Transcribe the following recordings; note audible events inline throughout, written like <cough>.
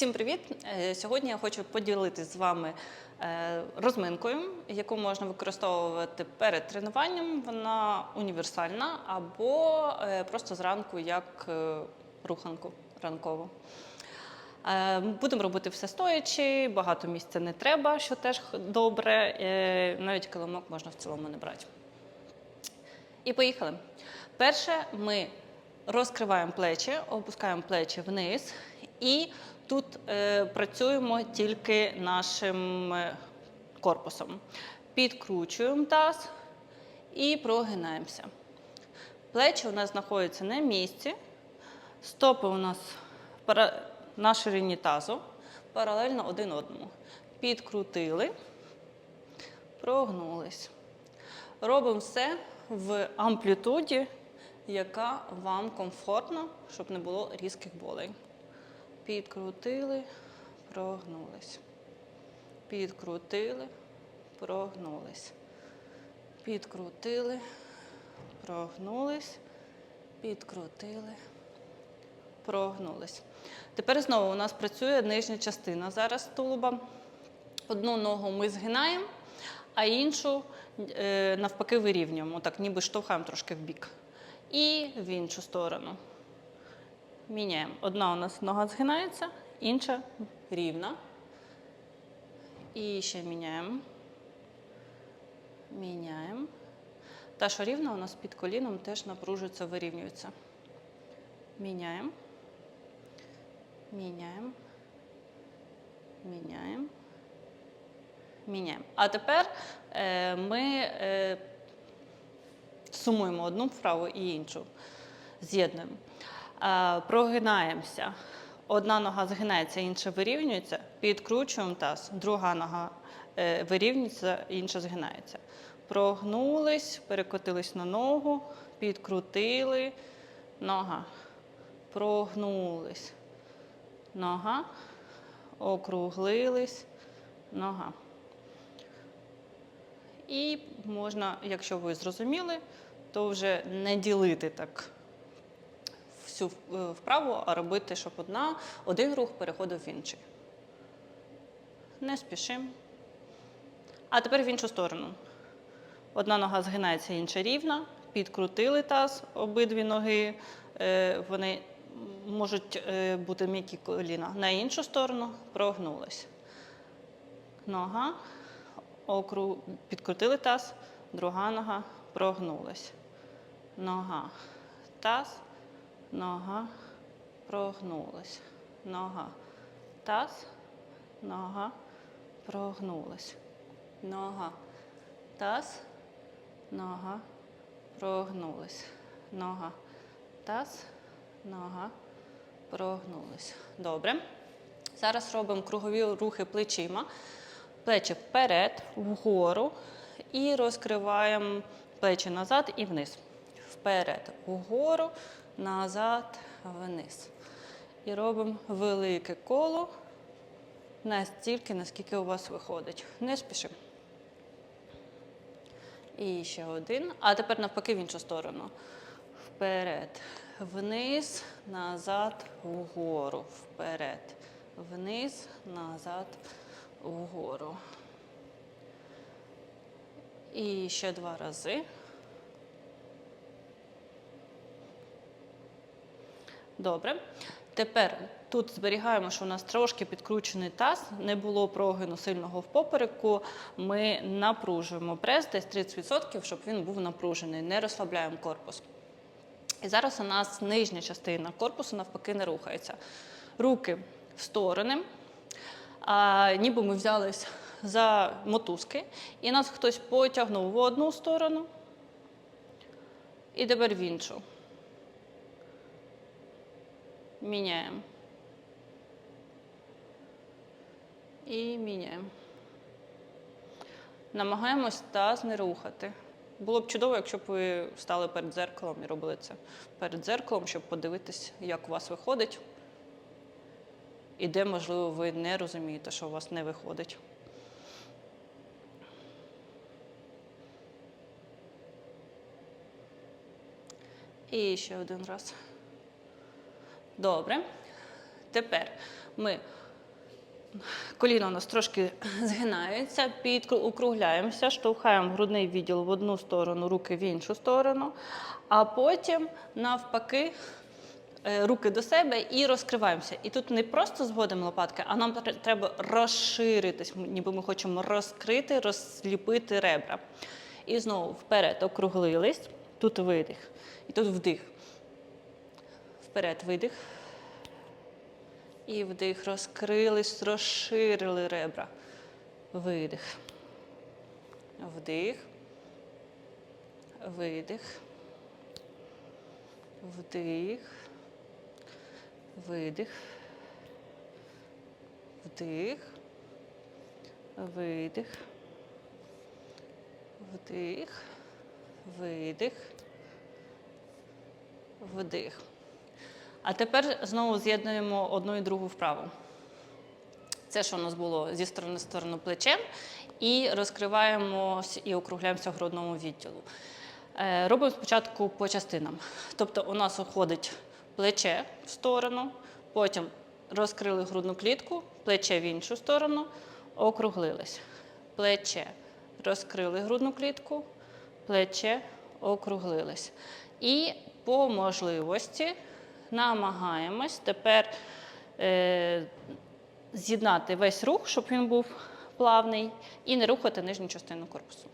Всім привіт! Е, Сьогодні я хочу поділитися з вами е, розминкою, яку можна використовувати перед тренуванням. Вона універсальна або е, просто зранку як руханку ранкову. Будемо робити все стоячи, багато місця не треба, що теж добре. Навіть килимок можна в цілому не брати. І поїхали. Перше, ми розкриваємо плечі, опускаємо плечі вниз, і тут е, працюємо тільки нашим е, корпусом. Підкручуємо таз і прогинаємося. Плечі у нас знаходяться на місці, стопи у нас на ширині тазу, паралельно один одному. Підкрутили, прогнулись. Робимо все в амплітуді, яка вам комфортна, щоб не було різких болей. Підкрутили, прогнулись. Підкрутили, прогнулись. Підкрутили, прогнулись, підкрутили, прогнулись. Тепер знову у нас працює нижня частина зараз тулуба. Одну ногу ми згинаємо, а іншу е, навпаки вирівнюємо. Так, ніби штовхаємо трошки в бік. І в іншу сторону. Міняємо. Одна у нас нога згинається, інша рівна. І ще міняємо. Міняємо. Та, що рівна, у нас під коліном теж напружується, вирівнюється. Міняємо. Міняємо. Міняємо. Міняємо. А тепер е, ми е, сумуємо одну вправу і іншу. З'єднуємо. Е, прогинаємося. Одна нога згинається, інша вирівнюється. Підкручуємо таз. Друга нога е, вирівнюється, інша згинається. Прогнулись, перекотились на ногу, підкрутили. Нога. Прогнулись. Нога. Округлились. Нога. І можна, якщо ви зрозуміли, то вже не ділити так всю е, вправу, а робити, щоб одна, один рух переходив в інший. Не спішимо. А тепер в іншу сторону. Одна нога згинається, інша рівна. Підкрутили таз, обидві ноги. е, Вони можуть е, бути м'які коліна. На іншу сторону прогнулись. Нога. Окру... Підкрутили таз, друга нога прогнулась. Нога. Таз, нога, прогнулась. Нога. Таз, нога, прогнулась. Нога. Таз, нога, прогнулась. Нога. Таз, нога, прогнулась. Добре. Зараз робимо кругові рухи плечима. Плечі вперед, вгору і розкриваємо плечі назад і вниз. Вперед, вгору, назад, вниз. І робимо велике коло настільки, наскільки у вас виходить. Не спішимо. І ще один. А тепер навпаки в іншу сторону. Вперед, вниз, назад, вгору. Вперед, вниз, назад, вгору. І ще два рази. Добре. Тепер тут зберігаємо, що у нас трошки підкручений таз, не було прогину сильного в попереку. Ми напружуємо прес десь 30%, щоб він був напружений, не розслабляємо корпус. І зараз у нас нижня частина корпусу навпаки не рухається. Руки в сторони. А, ніби ми взялись за мотузки, і нас хтось потягнув в одну сторону, і тепер в іншу. Міняємо. І міняємо. Намагаємось таз не рухати. Було б чудово, якщо б ви стали перед дзеркалом і робили це перед дзеркалом, щоб подивитись, як у вас виходить. І де, можливо, ви не розумієте, що у вас не виходить. І ще один раз. Добре. Тепер ми Коліна у нас трошки згинаються, підокругляємося, штовхаємо грудний відділ в одну сторону, руки в іншу сторону, а потім навпаки е, руки до себе і розкриваємося. І тут не просто зводимо лопатки, а нам треба розширитись, ніби ми хочемо розкрити, розліпити ребра. І знову вперед округлились, тут видих, і тут вдих. Вперед видих. І вдих, розкрились, розширили ребра. Видих. Вдих. Видих. Вдих. Видих. Вдих. Видих. Вдих. Видих. Вдих. А тепер знову з'єднуємо одну і другу вправу. Це, що у нас було зі сторони в сторону плечем, і розкриваємось і округляємося в грудному відділу. Е, Робимо спочатку по частинам. Тобто у нас уходить плече в сторону, потім розкрили грудну клітку, плече в іншу сторону, округлились. Плече розкрили грудну клітку, плече округлились. І по можливості намагаємось тепер е, з'єднати весь рух, щоб він був плавний, і не рухати нижню частину корпусу.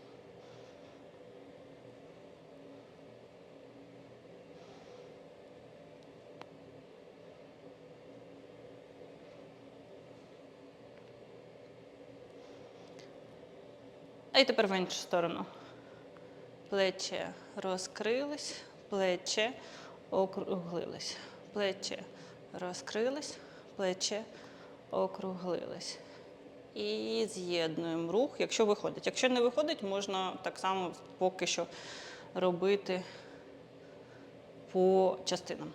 А й тепер в іншу сторону. Плече розкрились, плече округлились. Плече розкрились, плече округлились. І з'єднуємо рух, якщо виходить. Якщо не виходить, можна так само поки що робити по частинам.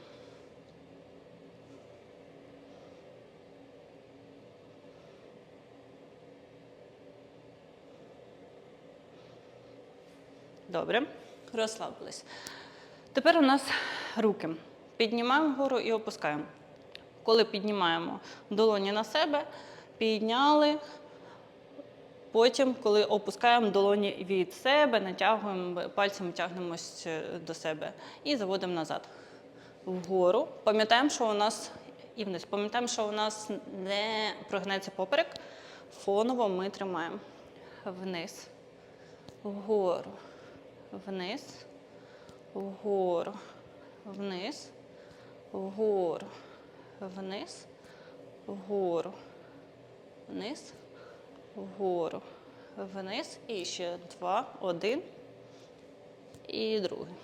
Добре, розслабились. Тепер у нас руки. Піднімаємо вгору і опускаємо. Коли піднімаємо долоні на себе, підняли. Потім, коли опускаємо долоні від себе, натягуємо пальцями тягнемось е, до себе і заводимо назад. Вгору. Пам'ятаємо, що у нас і вниз. Пам'ятаємо, що у нас не прогнеться поперек. Фоново ми тримаємо вниз, вгору, вниз, вгору, вниз, вгору, вниз, вгору, вниз, вгору, вниз. І ще два, один і другий.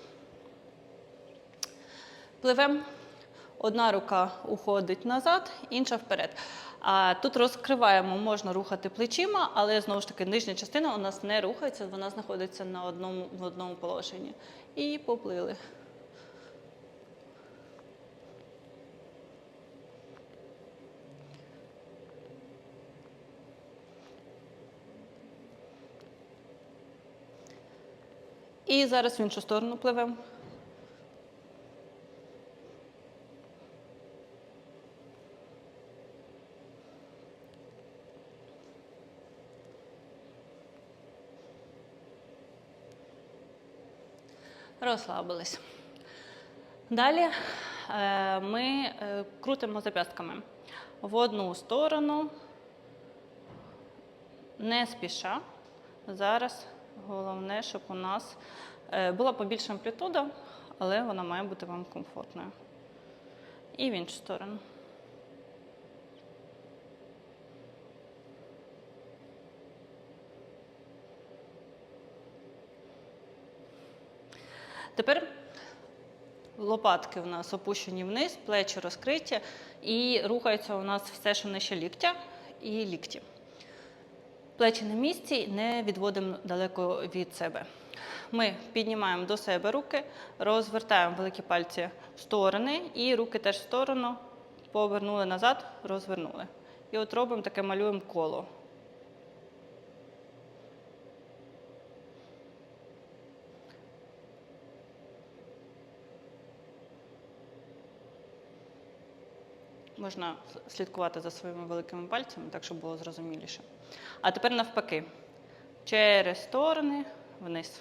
Пливемо. Одна рука уходить назад, інша вперед. А тут розкриваємо, можна рухати плечима, але знову ж таки нижня частина у нас не рухається, вона знаходиться на одному, в одному положенні. І поплили. І зараз в іншу сторону пливемо. Розслабились. Далі е, ми е, крутимо зап'ястками в одну сторону, не спіша. Зараз головне, щоб у нас е, була побільша амплітуда, але вона має бути вам комфортною. І в іншу сторону. Тепер лопатки у нас опущені вниз, плечі розкриті, і рухається у нас все, що нижче ліктя і лікті. Плечі на місці, не відводимо далеко від себе. Ми піднімаємо до себе руки, розвертаємо великі пальці в сторони, і руки теж в сторону, повернули назад, розвернули. І от робимо таке малюємо коло. Можна слідкувати за своїми великими пальцями, так щоб було зрозуміліше. А тепер навпаки. Через сторони вниз.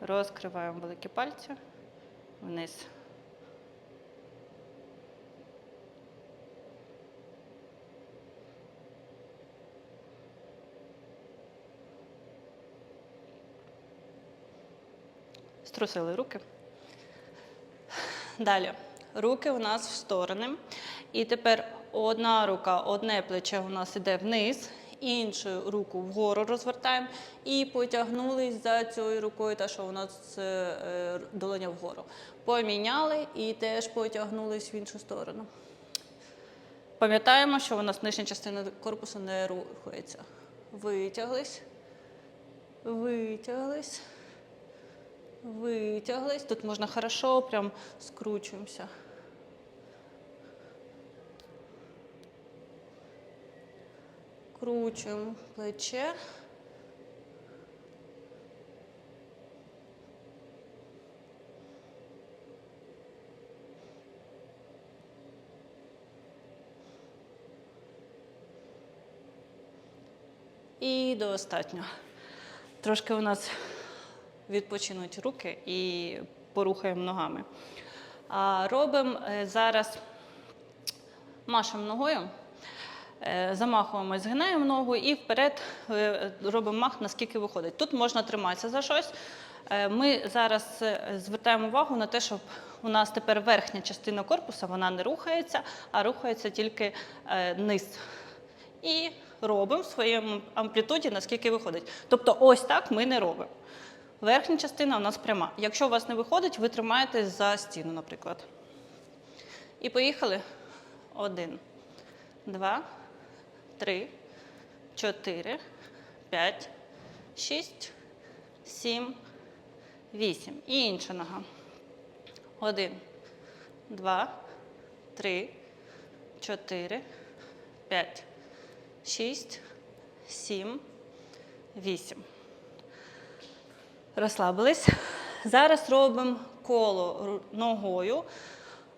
Розкриваємо великі пальці вниз. Струсили руки. Далі. Руки у нас в сторони. І тепер одна рука, одне плече у нас іде вниз, іншу руку вгору розвертаємо і потягнулись за цією рукою, та що у нас е, е, долоня вгору. Поміняли і теж потягнулись в іншу сторону. Пам'ятаємо, що у нас нижня частина корпусу не рухається. Витяглись, витяглись. Витяглись. Тут можна хорошо, прям скручуємося. Кручуємо плече. І достатньо. Трошки у нас відпочинуть руки і порухаємо ногами. А робимо е, зараз машемо ногою, е, замахуємо, згинаємо ногу і вперед е, робимо мах, наскільки виходить. Тут можна триматися за щось. Ми зараз звертаємо увагу на те, щоб у нас тепер верхня частина корпуса вона не рухається, а рухається тільки низ. І робимо в своєму амплітуді, наскільки виходить. Тобто, ось так ми не робимо. Верхня частина у нас пряма. Якщо у вас не виходить, ви тримаєтесь за стіну, наприклад. І поїхали. Один, два, три, чотири, п'ять, шість, сім, вісім. І інша нога. Один, два, три, чотири, п'ять, шість, сім, вісім. Розслабились. Зараз робимо коло ногою.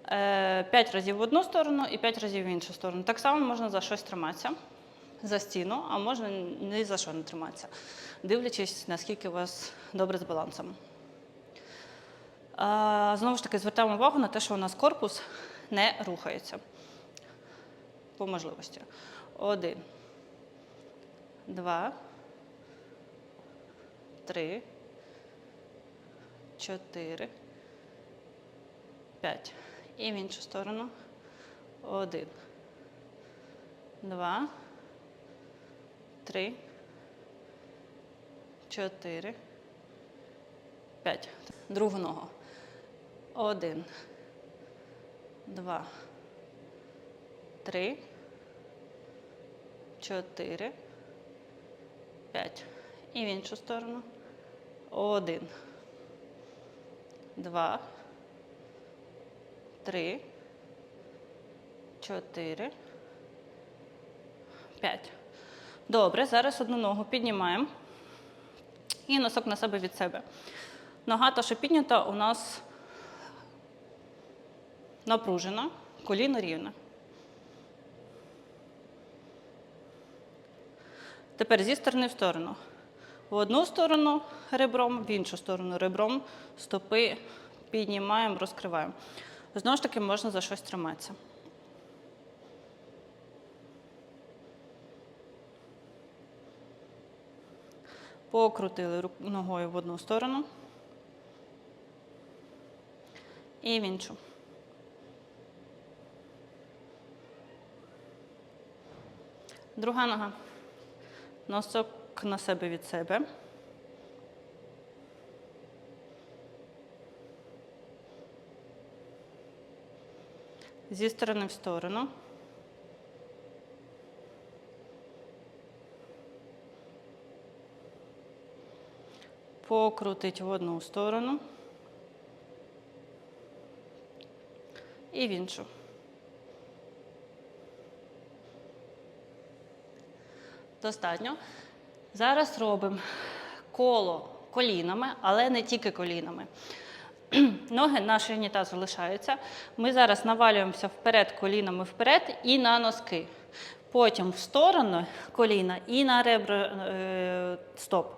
5 разів в одну сторону і 5 разів в іншу сторону. Так само можна за щось триматися, за стіну, а можна ні за що не триматися, дивлячись, наскільки у вас добре з балансом. Знову ж таки, звертаємо увагу на те, що у нас корпус не рухається. По можливості. Один, два, три, чотири, п'ять. І в іншу сторону. Один, два, три, чотири, п'ять. Другу ногу. Один, два, три, чотири, п'ять. І в іншу сторону. Один, два, три, чотири, п'ять. Добре, зараз одну ногу піднімаємо і носок на себе від себе. Нога та, що піднята, у нас напружена, коліно рівне. Тепер зі сторони в сторону. В одну сторону ребром, в іншу сторону ребром, стопи піднімаємо, розкриваємо. Знову ж таки, можна за щось триматися. Покрутили ногою в одну сторону і в іншу. Друга нога. Носок на себе від себе. Зі сторони в сторону. Покрутить в одну сторону. І в іншу. Достатньо. Зараз робимо коло колінами, але не тільки колінами. <clears throat> Ноги на ширині тазу лишаються. Ми зараз навалюємося вперед колінами вперед і на носки. Потім в сторону коліна і на ребра е, стоп.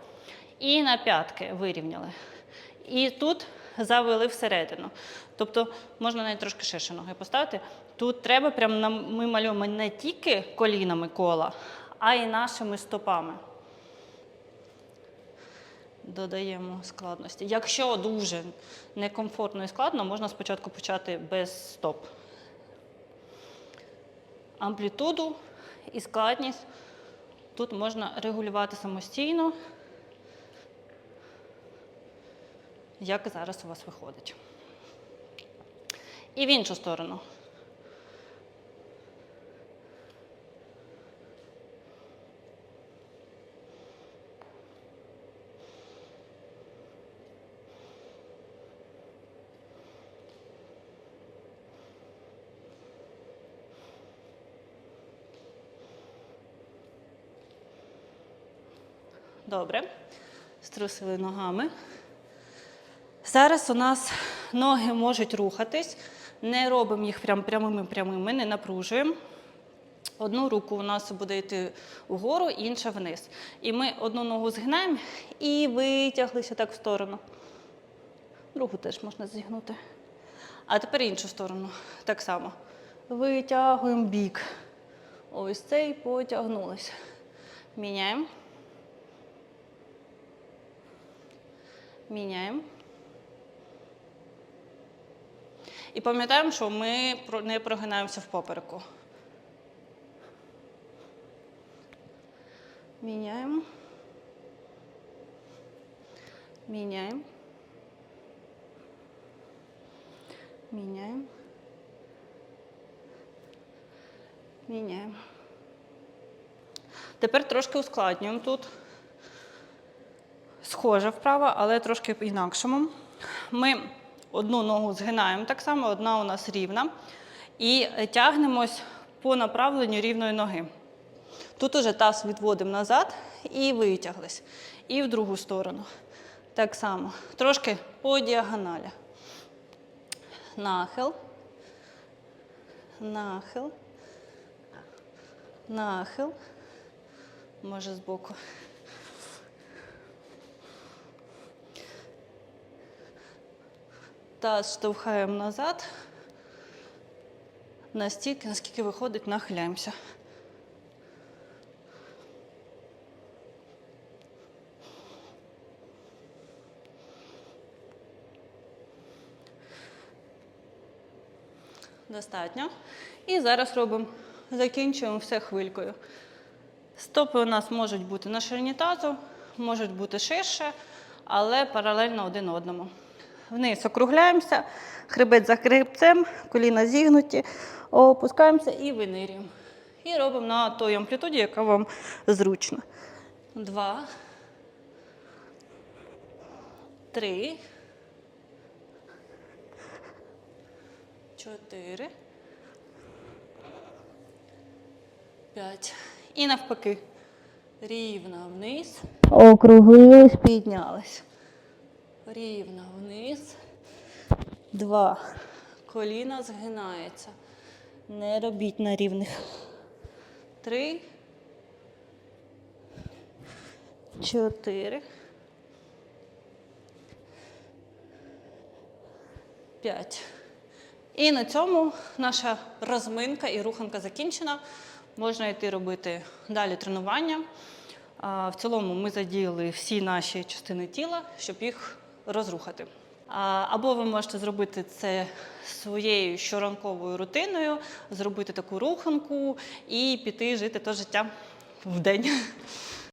І на п'ятки вирівняли. І тут завели всередину. Тобто можна навіть трошки ширше ноги поставити. Тут треба прямо нам- ми малюємо не тільки колінами кола, а й нашими стопами. Додаємо складності. Якщо дуже некомфортно і складно, можна спочатку почати без стоп. Амплітуду і складність тут можна регулювати самостійно, як зараз у вас виходить. І в іншу сторону. Добре. Струсили ногами. Зараз у нас ноги можуть рухатись. Не робимо їх прям прямими прямими, не напружуємо. Одну руку у нас буде йти вгору, інша вниз. І ми одну ногу згинаємо і витяглися так в сторону. Другу теж можна зігнути. А тепер іншу сторону. Так само. Витягуємо бік. Ось цей потягнулися. Міняємо. Міняємо. І пам'ятаємо, що ми не прогинаємося в попереку. Міняємо. Міняємо. Міняємо. Міняємо. Тепер трошки ускладнюємо тут. Схоже вправо, але трошки по-інакшому. Ми одну ногу згинаємо так само, одна у нас рівна. І тягнемось по направленню рівної ноги. Тут уже таз відводимо назад і витяглись. І в другу сторону. Так само. Трошки по діагоналі. Нахил. Нахил. Нахил. Може збоку. Таз штовхаємо назад. Настільки, наскільки виходить, нахиляємося. Достатньо. І зараз робимо, закінчуємо все хвилькою. Стопи у нас можуть бути на ширині тазу, можуть бути ширше, але паралельно один одному. Вниз округляємося, хребет за хребцем, коліна зігнуті, опускаємося і винирюємо. І робимо на той амплітуді, яка вам зручна. Два. Три. Чотири. П'ять. І навпаки. Рівно вниз. Округлились, піднялись. Рівно вниз. Два. Коліна згинається. Не робіть на рівних. Три. Чотири. П'ять. І на цьому наша розминка і руханка закінчена. Можна йти робити далі тренування. В цілому ми задіяли всі наші частини тіла, щоб їх розрухати. Або ви можете зробити це своєю щоранковою рутиною, зробити таку руханку і піти жити то життя в день.